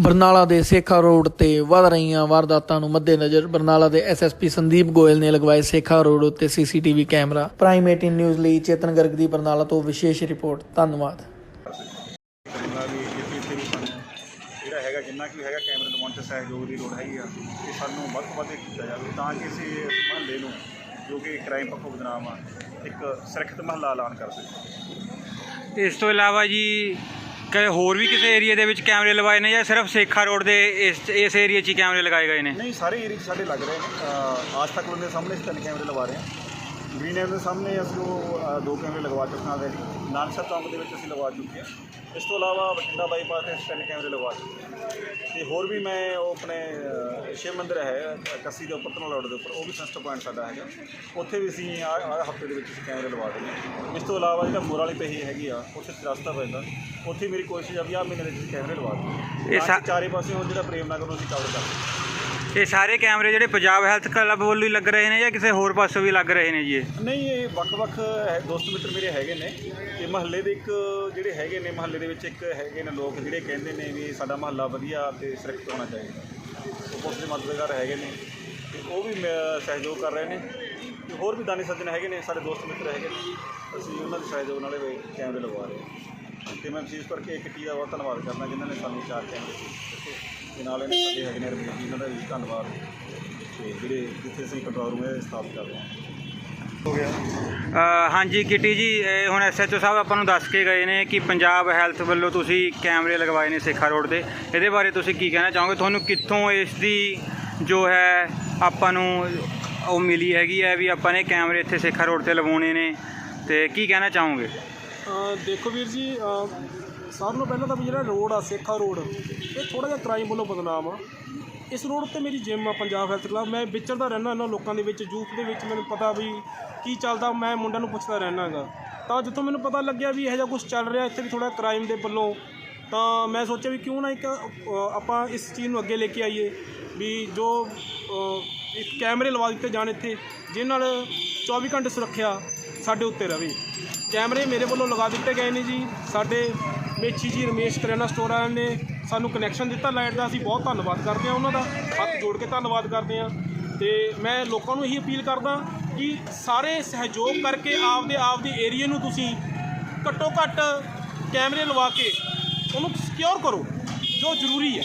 ਬਰਨਾਲਾ ਦੇ ਸੇਖਾ ਰੋਡ ਤੇ ਵਧ ਰਹੀਆਂ ਵਾਰਦਾਤਾਂ ਨੂੰ ਮੱਦੇਨਜ਼ਰ ਬਰਨਾਲਾ ਦੇ ਐਸਐਸਪੀ ਸੰਦੀਪ ਗੋਇਲ ਨੇ ਲਗਵਾਏ ਸੇਖਾ ਰੋਡ ਉੱਤੇ ਸੀਸੀਟੀਵੀ ਕੈਮਰਾ। ਪ੍ਰਾਈਮ 18 ਨਿਊਜ਼ ਲਈ ਚੇਤਨ ਗਰਗ ਦੀ ਬਰਨਾਲਾ ਤੋਂ ਵਿਸ਼ੇਸ਼ ਰਿਪੋਰਟ। ਧੰਨਵਾਦ। ਜਿਹੜਾ ਹੈਗਾ ਜਿੰਨਾ ਕੁ ਹੈਗਾ ਕੈਮਰੇ ਲਗਾਉਣ 'ਚ ਸਹਿਯੋਗ ਦੀ ਲੋੜ ਹੈਗੀ ਆ ਕਿ ਸਾਨੂੰ ਵੱਧ ਤੋਂ ਵੱਧ ਇਹ ਕੀਤਾ ਜਾਵੇ ਤਾਂ ਕਿ ਅਸੀਂ ਇਸ ਮਹੱਲੇ ਨੂੰ ਜੋ ਕਿ ਕ੍ਰਾਈਮ ਪੱਖੋਂ ਬਦਨਾਮ ਆ ਇੱਕ ਸੁਰੱਖਿਅਤ ਮਹੱਲਾ ਐਲਾਨ ਕਰ ਸਕੀਏ। ਇਸ ਤੋਂ ਇਲਾਵਾ ਜੀ ਕਦੇ ਹੋਰ ਵੀ ਕਿਸੇ ਏਰੀਆ ਦੇ ਵਿੱਚ ਕੈਮਰੇ ਲਗਾਏ ਨੇ ਜਾਂ ਸਿਰਫ ਸੇਖਾ ਰੋਡ ਦੇ ਇਸ ਇਸ ਏਰੀਆ 'ਚ ਹੀ ਕੈਮਰੇ ਲਗਾਏ ਗਏ ਨੇ? ਨਹੀਂ, ਸਾਰੇ ਏਰੀਆ 'ਚ ਸਾਡੇ ਲੱਗ ਰਹੇ ਨੇ। ਆਜ ਤੱਕ ਦੇ ਸਾਹਮਣੇ ਅਸੀਂ ਤਿੰਨ ਕੈਮਰੇ ਲਵਾ ਰਹੇ ਹਾਂ ਗ੍ਰੀਨ ਐਵਨ ਦੇ ਸਾਹਮਣੇ ਅਸੀਂ ਉਹ ਦੋ ਕੈਮਰੇ ਲਗਵਾ ਚੁੱਕੇ ਹਾਂ already। ਨਾਨਕਸਰ ਚੌਂਕ ਦੇ ਵਿੱਚ ਅਸੀਂ ਲਗਵਾ ਚੁੱਕੇ ਹਾਂ। ਇਸ ਤੋਂ ਇਲਾਵਾ ਬਠਿੰਡਾ ਬਾਈਪਾਸ ਤੇ ਅਸੀਂ ਤਿੰਨ ਕੈਮਰੇ ਲਗਵਾ ਚੁੱਕੇ ਹਾਂ। ਤੇ ਹੋਰ ਵੀ ਮੈਂ ਉਹ ਆਪਣੇ ਸ਼ਿਵ ਮੰਦਿਰ ਹੈ ਕੱਸੀ ਦੇ ਉੱਪਰ ਰੋਡ ਦੇ ਉੱਪਰ ਉਹ ਵੀ ਸੈਂਸਟਰ ਪੁਆਇੰਟ ਸਾਡਾ ਹੈਗਾ। ਉੱਥੇ ਵੀ ਅਸੀਂ ਆ ਹਫ਼ਤੇ ਦੇ ਵਿੱਚ ਅਸੀਂ ਕੈਮਰੇ ਲਗਵਾ ਦੇਣੇ। ਇਸ ਤੋਂ ਇਲਾਵਾ ਜਿਹੜਾ ਮੋਰ ਵਾਲੀ ਪਹੀ ਹੈਗੀ ਆ ਉੱਥੇ ਰਸਤਾ ਪੈਂਦਾ। ਉੱਥੇ ਮੇਰੀ ਕੋਸ਼ਿਸ਼ ਆ ਵੀ ਆਹ ਮਹੀਨੇ ਦੇ ਵਿੱਚ ਕੈਮਰੇ ਲਵਾ ਇਹ ਦੇਈਏ ਸਾ- ਚਾਰੇ ਪਾਸਿਓਂ ਜਿਹੜਾ ਪ੍ਰੇਮ ਨਗਰ ਨੂੰ ਅਸੀਂ ਕਵਰ ਕਰ ਸਕੀਏ। ਇਹ ਸਾਰੇ ਕੈਮਰੇ ਜਿਹੜੇ ਪੰਜਾਬ ਹੈਲਥ ਕਲੱਬ ਵੱਲੋਂ ਹੀ ਲੱਗ ਰਹੇ ਨੇ ਜਾਂ ਕਿਸੇ ਹੋਰ ਪਾਸੋਂ ਵੀ ਲੱਗ ਰਹੇ ਨੇ ਜੀ ਇਹ? ਨਹੀਂ ਇਹ ਵੱਖ-ਵੱਖ ਹੈ- ਦੋਸਤ ਮਿੱਤਰ ਮੇਰੇ ਹੈਗੇ ਨੇ। ਤੇ ਮਹੱਲੇ ਦੇ ਇੱਕ ਜਿਹੜੇ ਹੈਗੇ ਨੇ ਮਹੱਲੇ ਦੇ ਵਿੱਚ ਇੱਕ ਹੈਗੇ ਨੇ ਲੋਕ ਜਿਹੜੇ ਕਹਿੰਦੇ ਨੇ ਵੀ ਸਾਡਾ ਮਹੱਲਾ ਵਧੀਆ ਤੇ ਸੁਰੱਖਿਅਤ ਹੋਣਾ ਚਾਹੀਦਾ। ਉਹ ਪੁਲਿਸ ਦੇ ਮਦਦਗਾਰ ਹੈਗੇ ਨੇ ਤੇ ਉਹ ਵੀ ਮ- ਸਹਿਯੋਗ ਕਰ ਰਹੇ ਨੇ। ਤੇ ਹੋਰ ਵੀ ਦਾਨੀ ਸੱਜਣ ਹੈਗੇ ਨੇ, ਸਾਡੇ ਦੋਸਤ ਮਿੱਤਰ ਹੈਗੇ ਨੇ। ਅਸੀਂ ਉਹਨਾਂ ਦੇ ਸਹਿਯੋਗ ਨਾਲ ਇਹ ਕੈਮਰੇ ਲਗਵਾ ਰਹੇ ਹਾਂ। ਤੇ ਮੈਂ ਵਿਸ਼ੇਸ਼ ਕਰਕੇ ਇੱਕ ਟੀ ਦਾ ਬਹੁਤ ਧੰਨਵਾਦ ਕਰਨਾ ਜਿਨ੍ਹਾਂ ਨੇ ਸਾਨੂੰ ਚਾਰ ਕੈਮਰੇ ਦਿੱਤੇ। ਤੇ ਨਾਲ ਇਹਨਾਂ ਸਾਡੇ ਹੈਗੇ ਨੇ ਰਮੀਤ ਜੀ ਇਹਨਾਂ ਦਾ ਵੀ ਧੰਨਵਾਦ। ਤੇ ਜਿਹੜੇ ਜਿੱਥੇ ਅਸੀਂ ਕੰਟਰੋਲ ਰੂਮ ਇਹ ਸਥਾਪਿਤ ਕਰ ਰਹੇ ਹਾਂ। ਹੋ ਗਿਆ। ਅ, ਹਾਂਜੀ ਕਿਟੀ ਜੀ ਇਹ ਹੁਣ ਐਸਐਚਓ ਸਾਹਿਬ ਆਪਾਂ ਨੂੰ ਦੱਸ ਕੇ ਗਏ ਨੇ ਕਿ ਪੰਜਾਬ ਹੈਲਥ ਵੱਲੋਂ ਤੁਸੀਂ ਕੈਮਰੇ ਲਗਵਾਏ ਨੇ ਸੇਖਾ ਰੋਡ ਤੇ ਇਹਦੇ ਬਾਰੇ ਤੁਸੀਂ ਕੀ ਕਹਿਣਾ ਚਾਹੋਗੇ? ਤੁਹਾਨੂੰ ਕਿੱਥੋਂ ਇਸ ਦੀ ਜੋ ਹੈ ਆਪਾਂ ਨੂੰ ਉਹ ਮਿਲੀ ਹੈਗੀ ਹੈ ਵੀ ਆਪਾਂ ਨੇ ਕੈਮਰੇ ਇੱਥੇ ਸੇਖਾ ਰੋਡ ਤੇ ਲਵਾਉਣੇ ਨੇ ਤੇ ਕੀ ਕਹਿਣਾ ਚਾਹੋਗੇ? ਦੇਖੋ ਵੀਰ ਜੀ ਸਾਰਿਆਂ ਨੂੰ ਪਹਿਲਾਂ ਤਾਂ ਵੀ ਜਿਹੜਾ ਰੋਡ ਆ ਸੇਖਾ ਰੋਡ ਇਹ ਥੋੜਾ ਜਿਹਾ ਕ੍ਰਾਈਮ ਵੱਲੋਂ ਬਦਨਾਮ ਆ। ਇਸ ਰੋਡ ਤੇ ਮੇਰੀ ਜਿਮ ਆ, ਪੰਜਾਬ ਹੈਲਥ ਕਲੱਬ ਮੈਂ ਵਿਚਰਦਾ ਰਹਿਣਾ ਇਹਨਾਂ ਲੋਕਾਂ ਦੇ ਵਿੱਚ, ਯੂਥ ਦੇ ਵਿੱਚ। ਮੈਨੂੰ ਪਤਾ ਵੀ ਕੀ ਚੱਲਦਾ, ਮੈਂ ਮੁੰਡਿਆਂ ਨੂੰ ਪੁੱਛਦਾ ਰਹਿਣਾਗਾ ਤਾਂ ਜਿੱਥੋਂ ਮੈਨੂੰ ਪਤਾ ਲੱਗਿਆ ਵੀ ਇਹੋ ਜਿਹਾ ਕੁਝ ਚੱਲ ਰਿਹਾ, ਇੱਥੇ ਵੀ ਥੋੜਾ ਕ੍ਰਾਈਮ ਦੇ ਵੱਲੋਂ, ਤਾਂ ਮੈਂ ਸੋਚਿਆ ਵੀ ਕਿਉਂ ਨਾ ਇੱਕ ਆਪਾਂ ਇਸ ਚੀਜ਼ ਨੂੰ ਅੱਗੇ ਲੈ ਕੇ ਆਈਏ, ਵੀ ਜੋ ਇੱਕ ਕੈਮਰੇ ਲਵਾ ਦਿੱਤੇ ਜਾਣ ਇੱਥੇ ਜਿਸ ਨਾਲ 24 ਘੰਟੇ ਸੁਰੱਖਿਆ ਸਾਡੇ ਉੱਤੇ ਰਵੇ। ਕੈਮਰੇ ਮੇਰੇ ਵੱਲੋਂ ਲਗਾ ਦਿੱਤੇ ਗਏ ਨੇ ਜੀ। ਸਾਡੇ ਮੇਚੀ ਜੀ ਰਮੇਸ਼ ਕਰਿਆਨਾ ਸਟੋਰ ਵਾਲਿਆਂ ਨੇ ਸਾਨੂੰ ਕਨੈਕਸ਼ਨ ਦਿੱਤਾ ਲਾਈਟ ਦਾ, ਅਸੀਂ ਬਹੁਤ ਧੰਨਵਾਦ ਕਰਦੇ ਹਾਂ ਉਹਨਾਂ ਦਾ, ਹੱਥ ਜੋੜ ਕੇ ਧੰਨਵਾਦ ਕਰਦੇ ਹਾਂ। ਤੇ ਮੈਂ ਲੋਕਾਂ ਨੂੰ ਇਹੀ ਅਪੀਲ ਕਰਦਾ ਕਿ ਸਾਰੇ ਸਹਿਯੋਗ ਕਰਕੇ ਆਪਦੇ ਆਪਦੇ ਏਰੀਆ ਨੂੰ ਤੁਸੀਂ ਘੱਟੋ ਘੱਟ ਕੈਮਰੇ ਲਵਾ ਕੇ ਉਹਨੂੰ ਸਿਕਿਉਰ ਕਰੋ, ਜੋ ਜ਼ਰੂਰੀ ਹੈ।